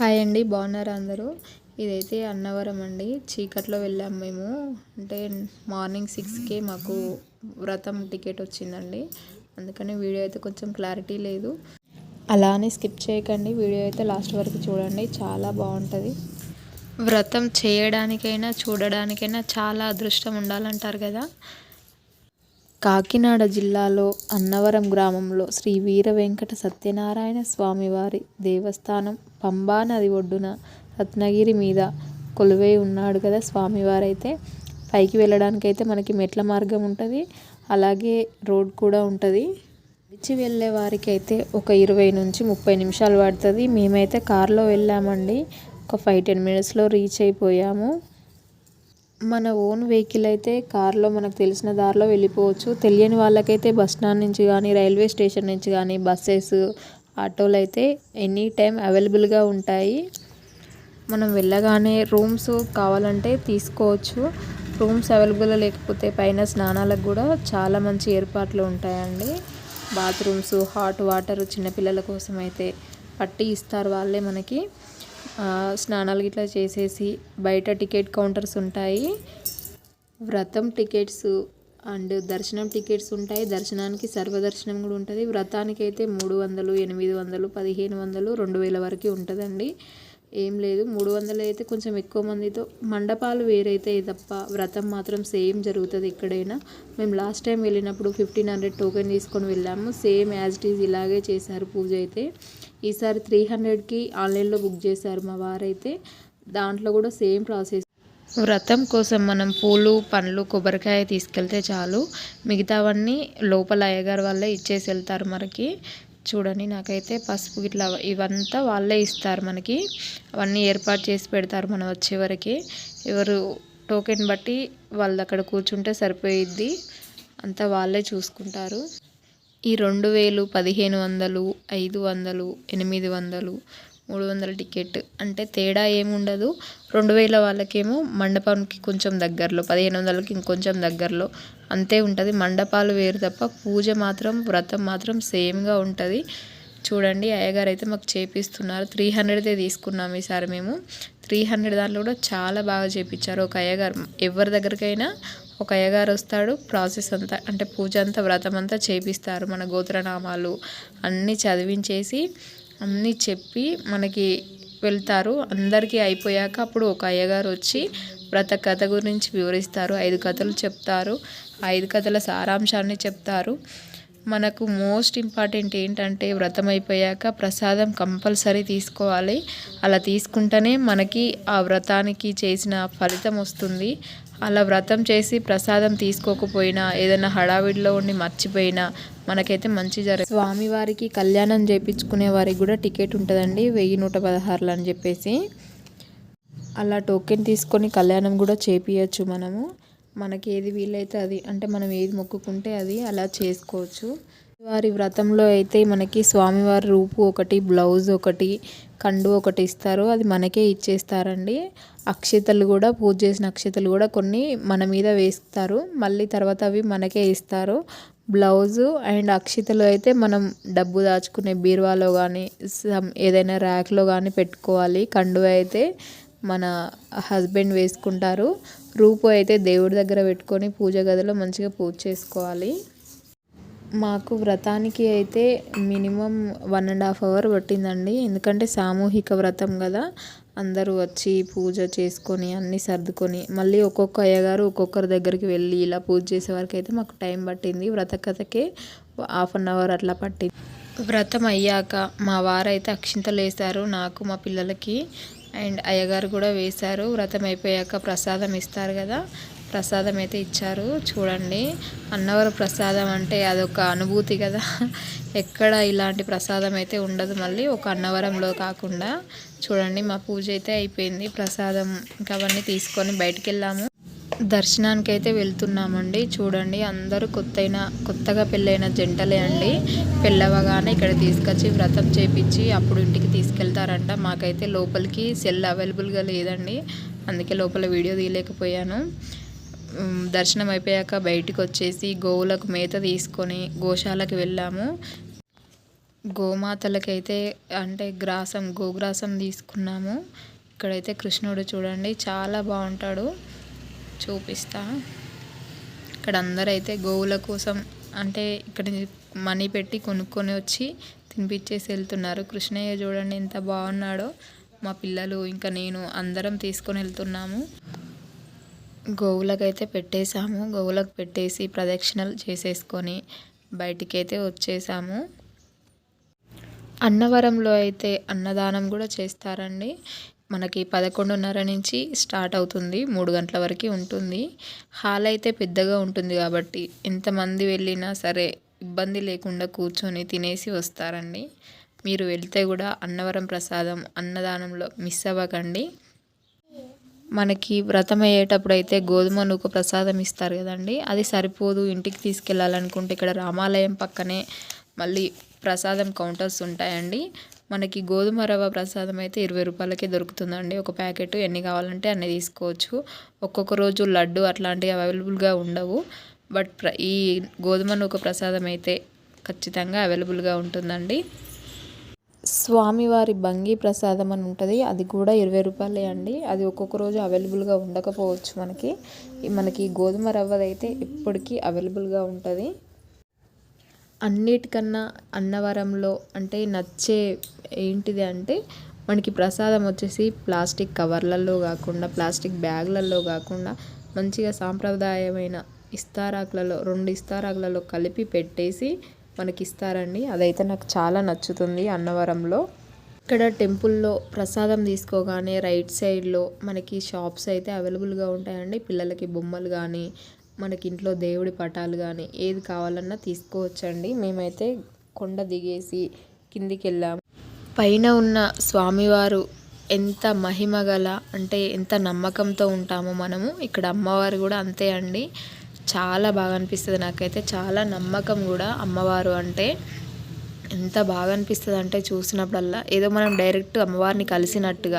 Hi అండి బాగున్నారు అందరూ? ఇదైతే అన్నవరం అండి. చీకట్లో వెళ్ళాము మేము. అంటే మార్నింగ్ సిక్స్కే మాకు వ్రతం టికెట్ వచ్చిందండి. అందుకని వీడియో అయితే కొంచెం క్లారిటీ లేదు. అలానే స్కిప్ చేయకండి. వీడియో అయితే లాస్ట్ వరకు చూడండి. చాలా బాగుంటుంది. వ్రతం చేయడానికైనా చూడడానికైనా చాలా అదృష్టం ఉండాలంటారు కదా. కాకినాడ జిల్లాలో అన్నవరం గ్రామంలో శ్రీ వీర వెంకట సత్యనారాయణ స్వామివారి దేవస్థానం పంబా నది ఒడ్డున రత్నగిరి మీద కొలువై ఉన్నాడు కదా స్వామివారైతే. పైకి వెళ్ళడానికి అయితే మనకి మెట్ల మార్గం ఉంటుంది. అలాగే రోడ్ కూడా ఉంటుంది. నడిచి వెళ్ళే వారికి అయితే ఒక ఇరవై నుంచి ముప్పై నిమిషాలు పడుతుంది. మేమైతే కారులో వెళ్ళామండి. ఒక ఫైవ్ టెన్ మినిట్స్లో రీచ్ అయిపోయాము. మన ఓన్ వెహికల్ అయితే కార్లో మనకు తెలిసిన దారిలో వెళ్ళిపోవచ్చు. తెలియని వాళ్ళకైతే బస్ స్టాండ్ నుంచి కానీ రైల్వే స్టేషన్ నుంచి కానీ బస్సెస్ ఆటోలు అయితే ఎనీ టైం అవైలబుల్గా ఉంటాయి. మనం వెళ్ళగానే రూమ్స్ కావాలంటే తీసుకోవచ్చు. రూమ్స్ అవైలబుల్ లేకపోతే పైన స్నానాలకు కూడా చాలా మంచి ఏర్పాట్లు ఉంటాయండి. బాత్రూమ్స్ హాట్ వాటర్ చిన్నపిల్లల కోసం అయితే పట్టి ఇస్తారు వాళ్ళే మనకి. స్నానాలు గిట్లా చేసేసి బయట టికెట్ కౌంటర్స్ ఉంటాయి. వ్రతం టికెట్స్ అండ్ దర్శనం టికెట్స్ ఉంటాయి. దర్శనానికి సర్వదర్శనం కూడా ఉంటుంది. వ్రతానికి అయితే మూడు వందలు ఎనిమిది వందలు పదిహేను వందలు రెండు వేల వరకు ఉంటుందండి. ఏం లేదు. మూడు వందలు అయితే కొంచెం ఎక్కువ మందితో మండపాలు వేరైతే తప్ప వ్రతం మాత్రం సేమ్ జరుగుతుంది ఎక్కడైనా. మేము లాస్ట్ టైం వెళ్ళినప్పుడు ఫిఫ్టీన్ హండ్రెడ్ టోకెన్ తీసుకొని వెళ్ళాము. సేమ్ యాజ్ ఇట్ ఈజ్ ఇలాగే చేశారు పూజ అయితే. ఈసారి త్రీ హండ్రెడ్కి ఆన్లైన్లో బుక్ చేశారు మా వారైతే. దాంట్లో కూడా సేమ్ ప్రాసెస్ వ్రతం కోసం మనం పూలు పండ్లు కొబ్బరికాయ తీసుకెళ్తే చాలు. మిగతావన్నీ లోపల అయ్యగారు వాళ్ళే ఇచ్చేసి వెళ్తారు మనకి. చూడండి నాకైతే పసుపు ఇట్లా ఇవంతా వాళ్ళే ఇస్తారు మనకి. అవన్నీ ఏర్పాటు చేసి పెడతారు మనం వచ్చే వరకు. ఎవరు టోకెన్ బట్టి వాళ్ళు అక్కడ కూర్చుంటే సరిపోయిద్ది. అంతా వాళ్ళే చూసుకుంటారు. ఈ రెండు వేలు పదిహేను వందలు ఐదు వందలు ఎనిమిది వందలు మూడు వందల టికెట్. అంటే తేడా ఏముండదు. రెండు వేల వాళ్ళకేమో మండపానికి కొంచెం దగ్గరలో పదిహేను వందలకి ఇంకొంచెం దగ్గరలో అంతే ఉంటుంది. మండపాలు వేరు తప్ప పూజ మాత్రం వ్రతం మాత్రం సేమ్గా ఉంటుంది. చూడండి అయ్యగారు అయితే మాకు చేపిస్తున్నారు. త్రీ హండ్రెడ్దే తీసుకున్నాం ఈసారి మేము. త్రీ హండ్రెడ్ దాంట్లో కూడా చాలా బాగా చేపించారు. ఒక అయ్యగారు ఎవరి దగ్గరికైనా ఒక అయ్యగారు వస్తాడు ప్రాసెస్ అంతా అంటే పూజ అంతా వ్రతం అంతా చేపిస్తారు. మన గోత్రనామాలు అన్నీ చదివించేసి అన్నీ చెప్పి మనకి వెళ్తారు. అందరికీ అయిపోయాక అప్పుడు ఒక అయ్యగారు వచ్చి వ్రత కథ గురించి వివరిస్తారు. ఐదు కథలు చెప్తారు. ఐదు కథల సారాంశాన్ని చెప్తారు. మనకు మోస్ట్ ఇంపార్టెంట్ ఏంటంటే వ్రతం అయిపోయాక ప్రసాదం కంపల్సరీ తీసుకోవాలి. అలా తీసుకుంటేనే మనకి ఆ వ్రతానికి చేసిన ఫలితం వస్తుంది. అలా వ్రతం చేసి ప్రసాదం తీసుకోకపోయినా ఏదైనా హడావిడిలో ఉండి మర్చిపోయినా మనకైతే మంచి జరగదు స్వామివారికి కళ్యాణం చేయించుకునే వారికి కూడా టికెట్ ఉంటుందండి వెయ్యి నూట పదహారులు అని చెప్పేసి. అలా టోకెన్ తీసుకొని కళ్యాణం కూడా చేపియచ్చు మనము. మనకి ఏది వీలైతే అది అంటే మనం ఏది మొక్కుకుంటే అది అలా చేసుకోవచ్చు. వారి వ్రతంలో అయితే మనకి స్వామివారి రూపు ఒకటి బ్లౌజ్ ఒకటి కండు ఒకటి ఇస్తారు అది మనకే ఇచ్చేస్తారండి. అక్షతలు కూడా పూజ చేసిన అక్షతలు కూడా కొన్ని మన మీద వేస్తారు. మళ్ళీ తర్వాత అవి మనకే ఇస్తారు. బ్లౌజు అండ్ అక్షితలు అయితే మనం డబ్బు దాచుకునే బీరువాలో కానీ ఏదైనా ర్యాక్లో కానీ పెట్టుకోవాలి. కండువ అయితే మన హస్బెండ్ వేసుకుంటారు. రూపు అయితే దేవుడి దగ్గర పెట్టుకొని పూజ గదిలో మంచిగా పూజ చేసుకోవాలి. మాకు వ్రతానికి అయితే minimum one and half hour పట్టిందండి. ఎందుకంటే సామూహిక వ్రతం కదా. అందరూ వచ్చి పూజ చేసుకొని అన్నీ సర్దుకొని మళ్ళీ ఒక్కొక్క అయ్యగారు ఒక్కొక్కరి దగ్గరికి వెళ్ళి ఇలా పూజ చేసే వరకు అయితే మాకు టైం పట్టింది. వ్రత కథకే హాఫ్ అన్ అవర్ అట్లా పట్టింది. వ్రతం అయ్యాక మా వారైతే అక్షింతలు వేశారు నాకు మా పిల్లలకి. అండ్ అయ్యగారు కూడా వేశారు. వ్రతం అయిపోయాక ప్రసాదం ఇస్తారు కదా. ప్రసాదం అయితే ఇచ్చారు. చూడండి. అన్నవరం ప్రసాదం అంటే అదొక అనుభూతి కదా. ఎక్కడ ఇలాంటి ప్రసాదం అయితే ఉండదు మళ్ళీ. ఒక అన్నవరంలో కాకుండా. చూడండి. మా పూజ అయితే అయిపోయింది. ప్రసాదం ఇంకా అవన్నీ తీసుకొని బయటికి వెళ్ళాము దర్శనానికి అయితే వెళ్తున్నామండి. చూడండి. అందరూ కొత్తైన కొత్తగా పెళ్ళైన జంటలే అండి. పెళ్ళవగానే ఇక్కడ తీసుకొచ్చి వ్రతం చేపించి అప్పుడు ఇంటికి తీసుకెళ్తారంట. మాకైతే లోపలికి సెల్ అవైలబుల్గా లేదండి. అందుకే లోపల వీడియో తీయలేకపోయాను. దర్శనం అయిపోయాక బయటికి వచ్చేసి గోవులకు మేత తీసుకొని గోశాలకు వెళ్ళాము. గోమాతలకైతే అంటే గ్రాసం గోగ్రాసం తీసుకున్నాము. ఇక్కడైతే కృష్ణుడు చూడండి చాలా బాగుంటాడు. చూపిస్తా. ఇక్కడ అందరైతే గోవుల కోసం అంటే ఇక్కడ మనీ పెట్టి కొనుక్కొని వచ్చి తినిపించేసి వెళ్తున్నారు. కృష్ణయ్య చూడండి ఎంత బాగున్నాడో. మా పిల్లలు ఇంకా నేను అందరం తీసుకొని వెళ్తున్నాము. గోవులకైతే పెట్టేశాము. గోవులకు పెట్టేసి ప్రదక్షిణలు చేసేసుకొని బయటికి అయితే వచ్చేసాము. అన్నవరంలో అయితే అన్నదానం కూడా చేస్తారండి. మనకి పదకొండున్నర నుంచి స్టార్ట్ అవుతుంది. మూడు గంటల వరకు ఉంటుంది. హాల్ అయితే పెద్దగా ఉంటుంది కాబట్టి ఎంతమంది వెళ్ళినా సరే ఇబ్బంది లేకుండా కూర్చొని తినేసి వస్తారండి. మీరు వెళ్తే కూడా అన్నవరం ప్రసాదం అన్నదానంలో మిస్ అవ్వకండి. మనకి వ్రతం అయ్యేటప్పుడు అయితే గోధుమ నూక ప్రసాదం ఇస్తారు కదండి. అది సరిపోదు. ఇంటికి తీసుకెళ్ళాలనుకుంటే ఇక్కడ రామాలయం పక్కనే మళ్ళీ ప్రసాదం కౌంటర్స్ ఉంటాయండి. మనకి గోధుమ రవ్వ ప్రసాదం అయితే ఇరవై రూపాయలకే దొరుకుతుందండి. ఒక ప్యాకెట్ ఎన్ని కావాలంటే అన్ని తీసుకోవచ్చు. ఒక్కొక్క రోజు లడ్డు అట్లాంటివి అవైలబుల్గా ఉండవు. బట్ ఈ గోధుమ నూక ప్రసాదం అయితే ఖచ్చితంగా అవైలబుల్గా ఉంటుందండి. స్వామివారి భంగి ప్రసాదం అని ఉంటుంది. అది కూడా ఇరవై రూపాయలే అండి. అది ఒక్కొక్క రోజు అవైలబుల్గా ఉండకపోవచ్చు మనకి. మనకి గోధుమ రవ్వదైతే ఎప్పటికీ అవైలబుల్గా ఉంటుంది. అన్నిటికన్నా అన్నవరంలో అంటే నచ్చే ఏంటిది అంటే మనకి ప్రసాదం వచ్చేసి ప్లాస్టిక్ కవర్లలో కాకుండా ప్లాస్టిక్ బ్యాగ్లలో కాకుండా మంచిగా సాంప్రదాయమైన ఇస్తారాకులలో రెండు ఇస్తారాకులలో కలిపి పెట్టేసి మనకి ఇస్తారండి అదైతే నాకు చాలా నచ్చుతుంది అన్నవరంలో. ఇక్కడ టెంపుల్లో ప్రసాదం తీసుకోగానే రైట్ సైడ్లో మనకి షాప్స్ అయితే అవైలబుల్గా ఉంటాయండి. పిల్లలకి బొమ్మలు కానీ మనకి ఇంట్లో దేవుడి పటాలు కానీ ఏది కావాలన్నా తీసుకోవచ్చండి. మేమైతే కొండ దిగేసి కిందికి వెళ్ళాము పైన ఉన్న స్వామివారు ఎంత మహిమ గల అంటే ఎంత నమ్మకంతో ఉంటామో మనము ఇక్కడ అమ్మవారు కూడా అంతే అండి. చాలా బాగా అనిపిస్తుంది నాకైతే. చాలా నమ్మకం కూడా అమ్మవారు అంటే. ఎంత బాగా అనిపిస్తుంది అంటే చూసినప్పుడల్లా. ఏదో మనం డైరెక్ట్ అమ్మవారిని కలిసినట్టుగా.